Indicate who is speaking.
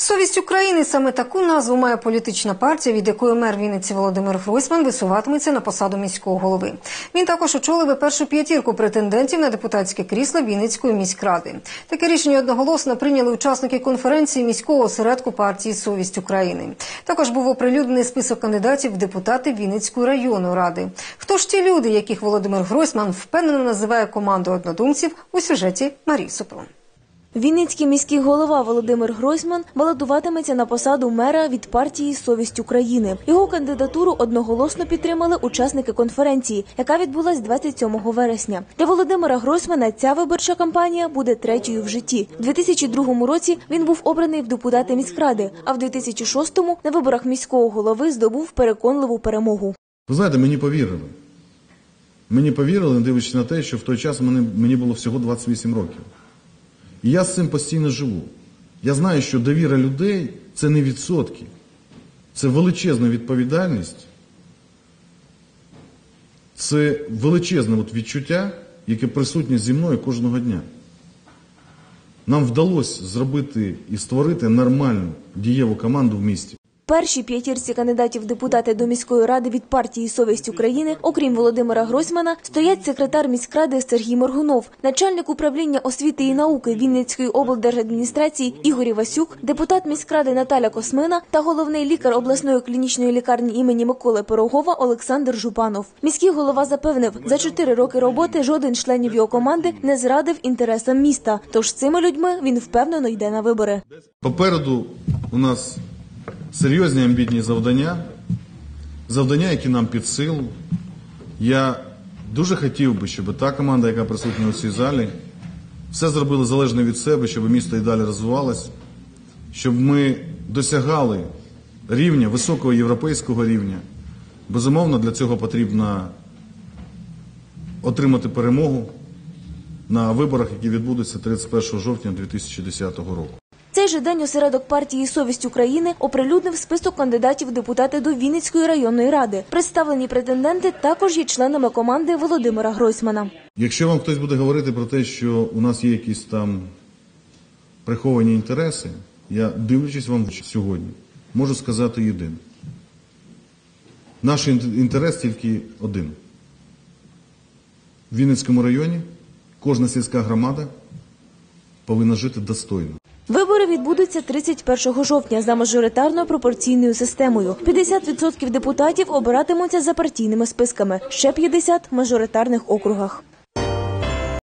Speaker 1: Совість України саме таку назву має політична партія, від якої мер Вінниці Володимир Гройсман висуватиметься на посаду міського голови. Він також очолив першу п'ятірку претендентів на депутатське крісло Вінницької міськради. Таке рішення одноголосно прийняли учасники конференції міського осередку партії Совість України. Також був оприлюднений список кандидатів в депутати Вінницької районної ради. Хто ж ті люди, яких Володимир Гройсман впевнено називає командою однодумців у сюжеті Марії Супрун.
Speaker 2: Вінницький міський голова Володимир Гройсман балотуватиметься на посаду мера від партії Совість України. Його кандидатуру одноголосно підтримали учасники конференції, яка відбулась 27 вересня. Для Володимира Гройсмана ця виборча кампанія буде третьою в житті. У 2002 році він був обраний в депутати міськради, а в 2006-му на виборах міського голови здобув переконливу перемогу.
Speaker 3: Ви знаєте, мені повірили. Мені повірили, не дивлячись на те, що в той час мені, було всього 28 років. І я з цим постійно живу. Я знаю, що довіра людей це не відсотки, це величезна відповідальність, це величезне от відчуття, яке присутнє зі мною кожного дня. Нам вдалося зробити і створити нормальну дієву команду в місті.
Speaker 2: Першій п'ятірці кандидатів депутати до міської ради від партії Совість України, окрім Володимира Гройсмана, стоять секретар міськради Сергій Моргунов, начальник управління освіти і науки Вінницької облдержадміністрації Ігор Івасюк, депутат міськради Наталя Космина та головний лікар обласної клінічної лікарні імені Миколи Пирогова Олександр Жупанов. Міський голова запевнив, за чотири роки роботи жоден членів його команди не зрадив інтересам міста. Тож цими людьми він впевнено йде на вибори.
Speaker 3: Попереду у нас серйозні амбітні завдання, завдання, які нам під силу. Я дуже хотів би, щоб та команда, яка присутня у цій залі, все зробила залежно від себе, щоб місто і далі розвивалося, щоб ми досягали рівня, високого європейського рівня. Безумовно, для цього потрібно отримати перемогу на виборах, які відбудуться 31 жовтня 2010 року.
Speaker 2: Цей же день осередок партії Совість України оприлюднив список кандидатів депутати до Вінницької районної ради. Представлені претенденти також є членами команди Володимира Гройсмана.
Speaker 3: Якщо вам хтось буде говорити про те, що у нас є якісь там приховані інтереси, я дивлячись вам сьогодні, можу сказати єдине. Наш інтерес тільки один. В Вінницькому районі кожна сільська громада повинна жити достойно.
Speaker 2: Вибори відбудуться 31 жовтня за мажоритарною пропорційною системою. 50% депутатів обиратимуться за партійними списками, ще 50 – в мажоритарних округах.